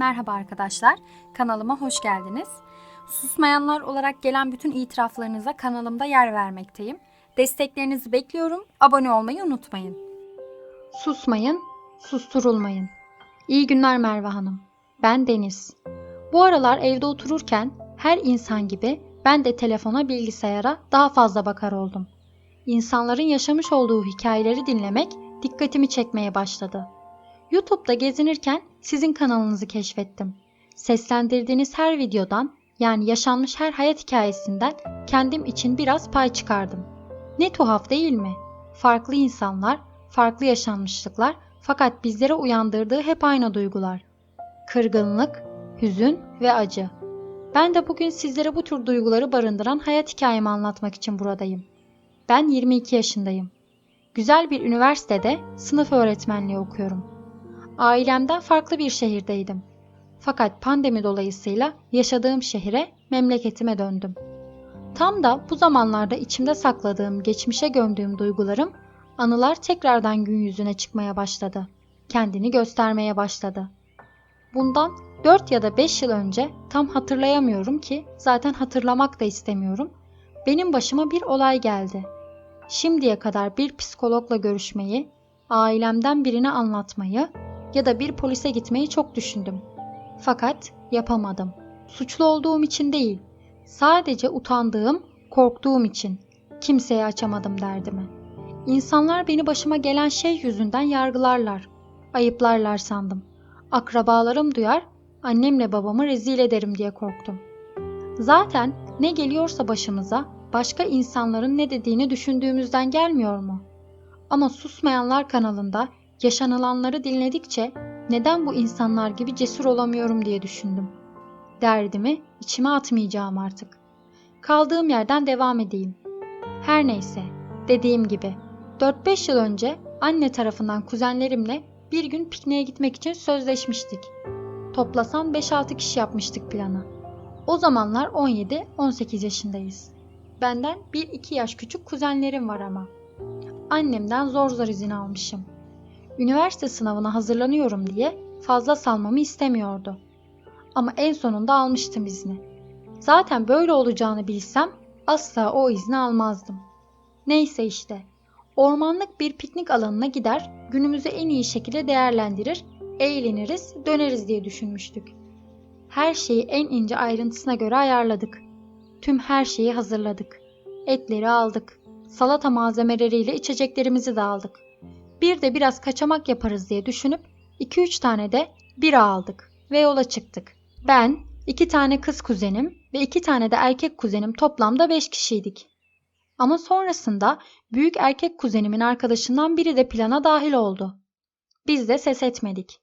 Merhaba arkadaşlar, kanalıma hoş geldiniz. Susmayanlar olarak gelen bütün itiraflarınıza kanalımda yer vermekteyim. Desteklerinizi bekliyorum, abone olmayı unutmayın. Susmayın, susturulmayın. İyi günler Merve Hanım. Ben Deniz. Bu aralar evde otururken her insan gibi ben de telefona, bilgisayara daha fazla bakar oldum. İnsanların yaşamış olduğu hikayeleri dinlemek dikkatimi çekmeye başladı. YouTube'da gezinirken sizin kanalınızı keşfettim. Seslendirdiğiniz her videodan yani yaşanmış her hayat hikayesinden kendim için biraz pay çıkardım. Ne tuhaf değil mi? Farklı insanlar, farklı yaşanmışlıklar fakat bizlere uyandırdığı hep aynı duygular. Kırgınlık, hüzün ve acı. Ben de bugün sizlere bu tür duyguları barındıran hayat hikayemi anlatmak için buradayım. Ben 22 yaşındayım. Güzel bir üniversitede sınıf öğretmenliği okuyorum. Ailemden farklı bir şehirdeydim. Fakat pandemi dolayısıyla yaşadığım şehire, memleketime döndüm. Tam da bu zamanlarda içimde sakladığım, geçmişe gömdüğüm duygularım, anılar tekrardan gün yüzüne çıkmaya başladı. Kendini göstermeye başladı. Bundan 4 ya da 5 yıl önce tam hatırlayamıyorum ki zaten hatırlamak da istemiyorum. Benim başıma bir olay geldi. Şimdiye kadar bir psikologla görüşmeyi, ailemden birine anlatmayı ya da bir polise gitmeyi çok düşündüm. Fakat yapamadım. Suçlu olduğum için değil, sadece utandığım, korktuğum için kimseye açamadım derdimi. İnsanlar beni başıma gelen şey yüzünden yargılarlar, ayıplarlar sandım. Akrabalarım duyar, annemle babamı rezil ederim diye korktum. Zaten ne geliyorsa başımıza başka insanların ne dediğini düşündüğümüzden gelmiyor mu? Ama Susmayanlar kanalında yaşanılanları dinledikçe neden bu insanlar gibi cesur olamıyorum diye düşündüm. Derdimi içime atmayacağım artık. Kaldığım yerden devam edeyim. Her neyse, dediğim gibi 4-5 yıl önce anne tarafından kuzenlerimle bir gün pikniğe gitmek için sözleşmiştik. Toplasan 5-6 kişi yapmıştık planı. O zamanlar 17-18 yaşındayız. Benden 1-2 yaş küçük kuzenlerim var ama. Annemden zor zor izin almışım. Üniversite sınavına hazırlanıyorum diye fazla salmamı istemiyordu. Ama en sonunda almıştım izni. Zaten böyle olacağını bilsem asla o izni almazdım. Neyse işte. Ormanlık bir piknik alanına gider, günümüzü en iyi şekilde değerlendirir, eğleniriz, döneriz diye düşünmüştük. Her şeyi en ince ayrıntısına göre ayarladık. Tüm her şeyi hazırladık. Etleri aldık. Salata malzemeleriyle içeceklerimizi de aldık. Bir de biraz kaçamak yaparız diye düşünüp 2-3 tane de bira aldık ve yola çıktık. Ben, iki tane kız kuzenim ve iki tane de erkek kuzenim toplamda 5 kişiydik. Ama sonrasında büyük erkek kuzenimin arkadaşından biri de plana dahil oldu. Biz de ses etmedik.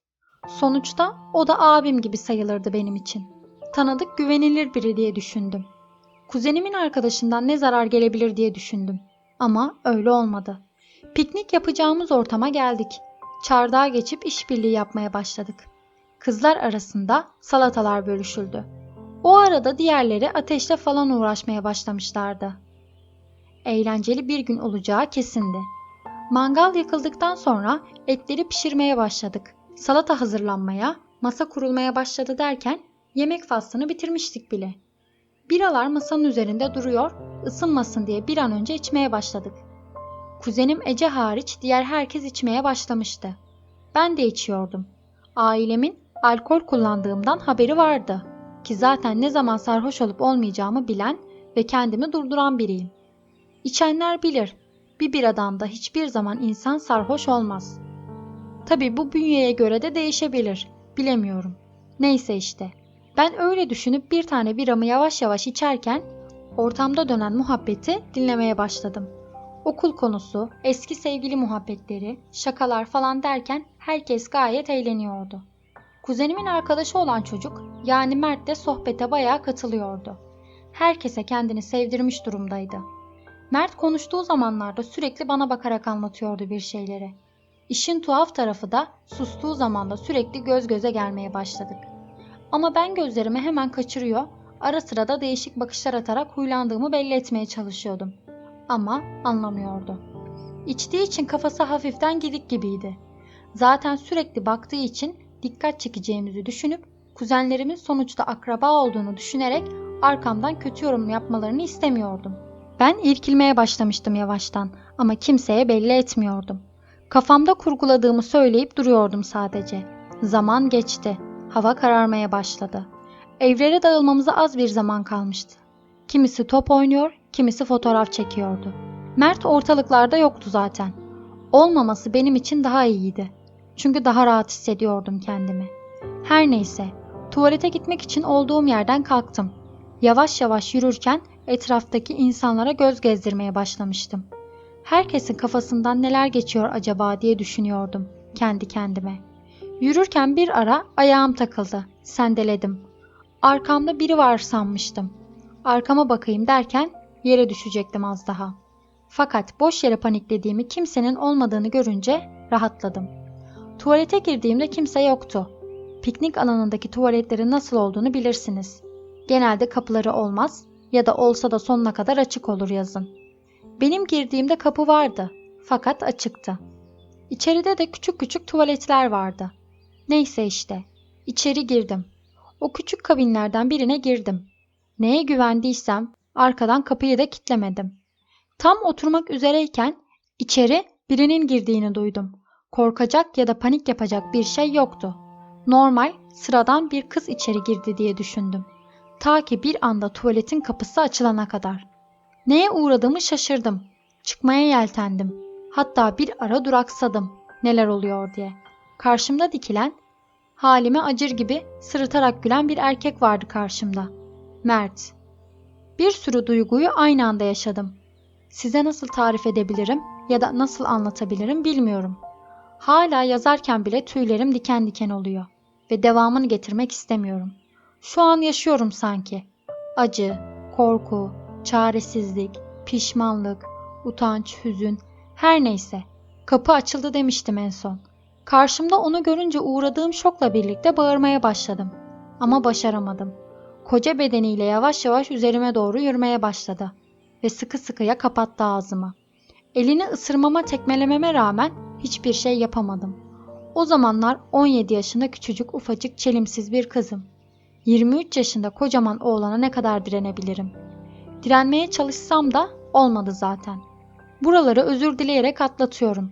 Sonuçta o da abim gibi sayılırdı benim için. Tanıdık güvenilir biri diye düşündüm. Kuzenimin arkadaşından ne zarar gelebilir diye düşündüm. Ama öyle olmadı. Piknik yapacağımız ortama geldik. Çardağa geçip işbirliği yapmaya başladık. Kızlar arasında salatalar bölüşüldü. O arada diğerleri ateşle falan uğraşmaya başlamışlardı. Eğlenceli bir gün olacağı kesindi. Mangal yakıldıktan sonra etleri pişirmeye başladık. Salata hazırlanmaya, masa kurulmaya başladı derken yemek faslını bitirmiştik bile. Biralar masanın üzerinde duruyor, ısınmasın diye bir an önce içmeye başladık. Kuzenim Ece hariç diğer herkes içmeye başlamıştı. Ben de içiyordum. Ailemin alkol kullandığımdan haberi vardı ki zaten ne zaman sarhoş olup olmayacağımı bilen ve kendimi durduran biriyim. İçenler bilir, bir biradan da hiçbir zaman insan sarhoş olmaz. Tabi bu bünyeye göre de değişebilir, bilemiyorum. Neyse işte. Ben öyle düşünüp bir tane biramı yavaş yavaş içerken ortamda dönen muhabbeti dinlemeye başladım. Okul konusu, eski sevgili muhabbetleri, şakalar falan derken herkes gayet eğleniyordu. Kuzenimin arkadaşı olan çocuk yani Mert de sohbete bayağı katılıyordu. Herkese kendini sevdirmiş durumdaydı. Mert konuştuğu zamanlarda sürekli bana bakarak anlatıyordu bir şeyleri. İşin tuhaf tarafı da sustuğu zaman da sürekli göz göze gelmeye başladık. Ama ben gözlerimi hemen kaçırıyor, ara sıra da değişik bakışlar atarak huylandığımı belli etmeye çalışıyordum. Ama anlamıyordu. İçtiği için kafası hafiften gidik gibiydi. Zaten sürekli baktığı için dikkat çekeceğimizi düşünüp kuzenlerimin sonuçta akraba olduğunu düşünerek arkamdan kötü yorum yapmalarını istemiyordum. Ben irkilmeye başlamıştım yavaştan ama kimseye belli etmiyordum. Kafamda kurguladığımı söyleyip duruyordum sadece. Zaman geçti. Hava kararmaya başladı. Evlere dağılmamıza az bir zaman kalmıştı. Kimisi top oynuyor, kimisi fotoğraf çekiyordu. Mert ortalıklarda yoktu zaten. Olmaması benim için daha iyiydi. Çünkü daha rahat hissediyordum kendimi. Her neyse, tuvalete gitmek için olduğum yerden kalktım. Yavaş yavaş yürürken etraftaki insanlara göz gezdirmeye başlamıştım. Herkesin kafasından neler geçiyor acaba diye düşünüyordum kendi kendime. Yürürken bir ara ayağım takıldı. Sendeledim. Arkamda biri var sanmıştım. Arkama bakayım derken yere düşecektim az daha. Fakat boş yere paniklediğimi kimsenin olmadığını görünce rahatladım. Tuvalete girdiğimde kimse yoktu. Piknik alanındaki tuvaletlerin nasıl olduğunu bilirsiniz. Genelde kapıları olmaz ya da olsa da sonuna kadar açık olur yazın. Benim girdiğimde kapı vardı fakat açıktı. İçeride de küçük küçük tuvaletler vardı. Neyse işte. İçeri girdim. O küçük kabinlerden birine girdim. Neye güvendiysem arkadan kapıyı da kilitlemedim. Tam oturmak üzereyken içeri birinin girdiğini duydum. Korkacak ya da panik yapacak bir şey yoktu. Normal, sıradan bir kız içeri girdi diye düşündüm. Ta ki bir anda tuvaletin kapısı açılana kadar. Neye uğradığımı şaşırdım. Çıkmaya yeltendim. Hatta bir ara duraksadım. Neler oluyor diye. Karşımda dikilen, halime acır gibi sırıtarak gülen bir erkek vardı karşımda. Mert. Bir sürü duyguyu aynı anda yaşadım. Size nasıl tarif edebilirim ya da nasıl anlatabilirim bilmiyorum. Hala yazarken bile tüylerim diken diken oluyor ve devamını getirmek istemiyorum. Şu an yaşıyorum sanki. Acı, korku, çaresizlik, pişmanlık, utanç, hüzün, her neyse. Kapı açıldı demiştim en son. Karşımda onu görünce uğradığım şokla birlikte bağırmaya başladım. Ama başaramadım. Koca bedeniyle yavaş yavaş üzerime doğru yürümeye başladı ve sıkı sıkıya kapattı ağzımı. Elini ısırmama tekmelememe rağmen hiçbir şey yapamadım. O zamanlar 17 yaşında küçücük ufacık çelimsiz bir kızım. 23 yaşında kocaman oğlana ne kadar direnebilirim? Direnmeye çalışsam da olmadı zaten. Buraları özür dileyerek atlatıyorum.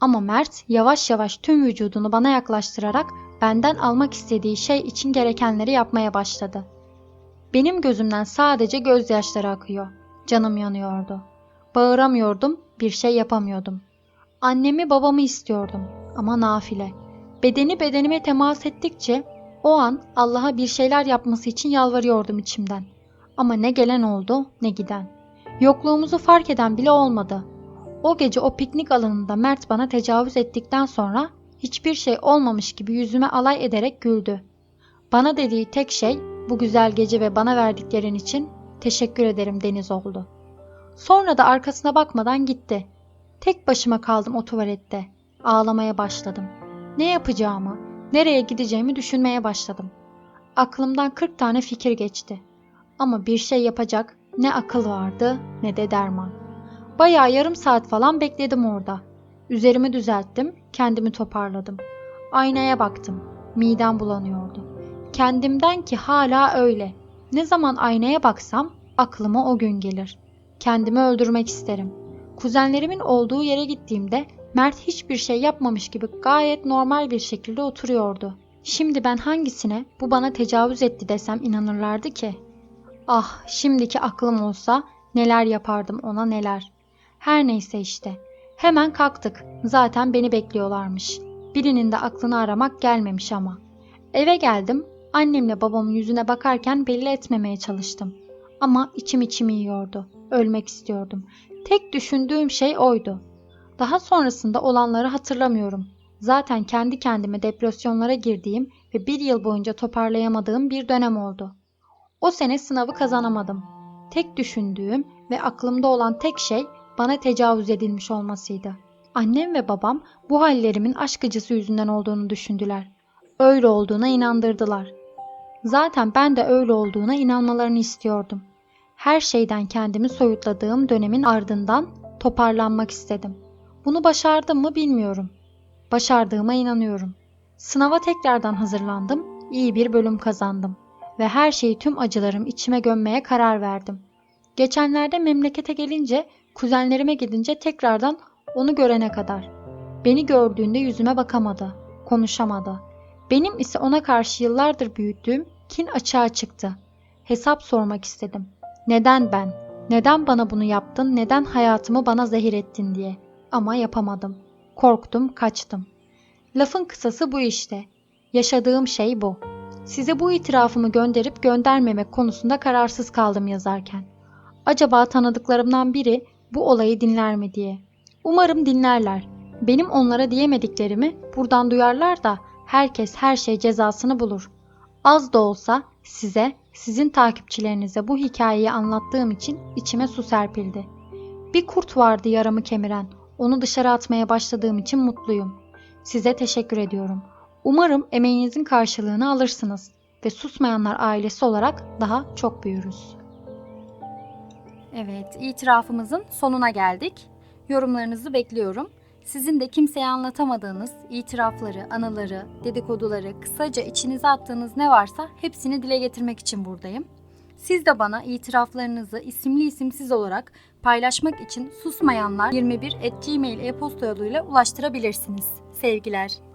Ama Mert yavaş yavaş tüm vücudunu bana yaklaştırarak benden almak istediği şey için gerekenleri yapmaya başladı. Benim gözümden sadece gözyaşları akıyor. Canım yanıyordu. Bağıramıyordum, bir şey yapamıyordum. Annemi babamı istiyordum ama nafile. Bedeni bedenime temas ettikçe o an Allah'a bir şeyler yapması için yalvarıyordum içimden. Ama ne gelen oldu ne giden. Yokluğumuzu fark eden bile olmadı. O gece o piknik alanında Mert bana tecavüz ettikten sonra hiçbir şey olmamış gibi yüzüme alay ederek güldü. Bana dediği tek şey bu güzel gece ve bana verdiklerin için teşekkür ederim Deniz oldu. Sonra da arkasına bakmadan gitti. Tek başıma kaldım o tuvalette. Ağlamaya başladım. Ne yapacağımı, nereye gideceğimi düşünmeye başladım. Aklımdan 40 tane fikir geçti. Ama bir şey yapacak ne akıl vardı ne de derman. Bayağı yarım saat falan bekledim orada. Üzerimi düzelttim, kendimi toparladım. Aynaya baktım. Midem bulanıyordu. Kendimden ki hala öyle. Ne zaman aynaya baksam aklıma o gün gelir. Kendimi öldürmek isterim. Kuzenlerimin olduğu yere gittiğimde Mert hiçbir şey yapmamış gibi gayet normal bir şekilde oturuyordu. Şimdi ben hangisine bu bana tecavüz etti desem inanırlardı ki? Ah, şimdiki aklım olsa neler yapardım ona neler. Her neyse işte. Hemen kalktık. Zaten beni bekliyorlarmış. Birinin de aklını aramak gelmemiş ama. Eve geldim. Annemle babamın yüzüne bakarken belli etmemeye çalıştım. Ama içim içimi yiyordu. Ölmek istiyordum. Tek düşündüğüm şey oydu. Daha sonrasında olanları hatırlamıyorum. Zaten kendi kendime depresyonlara girdiğim ve bir yıl boyunca toparlayamadığım bir dönem oldu. O sene sınavı kazanamadım. Tek düşündüğüm ve aklımda olan tek şey bana tecavüz edilmiş olmasıydı. Annem ve babam bu hallerimin aşk acısı yüzünden olduğunu düşündüler. Öyle olduğuna inandırdılar. Zaten ben de öyle olduğuna inanmalarını istiyordum. Her şeyden kendimi soyutladığım dönemin ardından toparlanmak istedim. Bunu başardım mı bilmiyorum. Başardığıma inanıyorum. Sınava tekrardan hazırlandım iyi bir bölüm kazandım ve her şeyi tüm acılarım içime gömmeye karar verdim. Geçenlerde memlekete gelince, kuzenlerime gidince tekrardan onu görene kadar. Beni gördüğünde yüzüme bakamadı, konuşamadı. Benim ise ona karşı yıllardır büyüttüğüm kin açığa çıktı. Hesap sormak istedim. Neden ben? Neden bana bunu yaptın? Neden hayatımı bana zehir ettin diye. Ama yapamadım. Korktum, kaçtım. Lafın kısası bu işte. Yaşadığım şey bu. Size bu itirafımı gönderip göndermemek konusunda kararsız kaldım yazarken. Acaba tanıdıklarımdan biri bu olayı dinler mi diye. Umarım dinlerler. Benim onlara diyemediklerimi buradan duyarlar da herkes her şey cezasını bulur. Az da olsa size, sizin takipçilerinize bu hikayeyi anlattığım için içime su serpildi. Bir kurt vardı yaramı kemiren. Onu dışarı atmaya başladığım için mutluyum. Size teşekkür ediyorum. Umarım emeğinizin karşılığını alırsınız ve susmayanlar ailesi olarak daha çok büyürüz. Evet, itirafımızın sonuna geldik. Yorumlarınızı bekliyorum. Sizin de kimseye anlatamadığınız itirafları, anıları, dedikoduları, kısaca içinize attığınız ne varsa hepsini dile getirmek için buradayım. Siz de bana itiraflarınızı isimli isimsiz olarak paylaşmak için susmayanlar 21 at e-posta yoluyla ulaştırabilirsiniz. Sevgiler.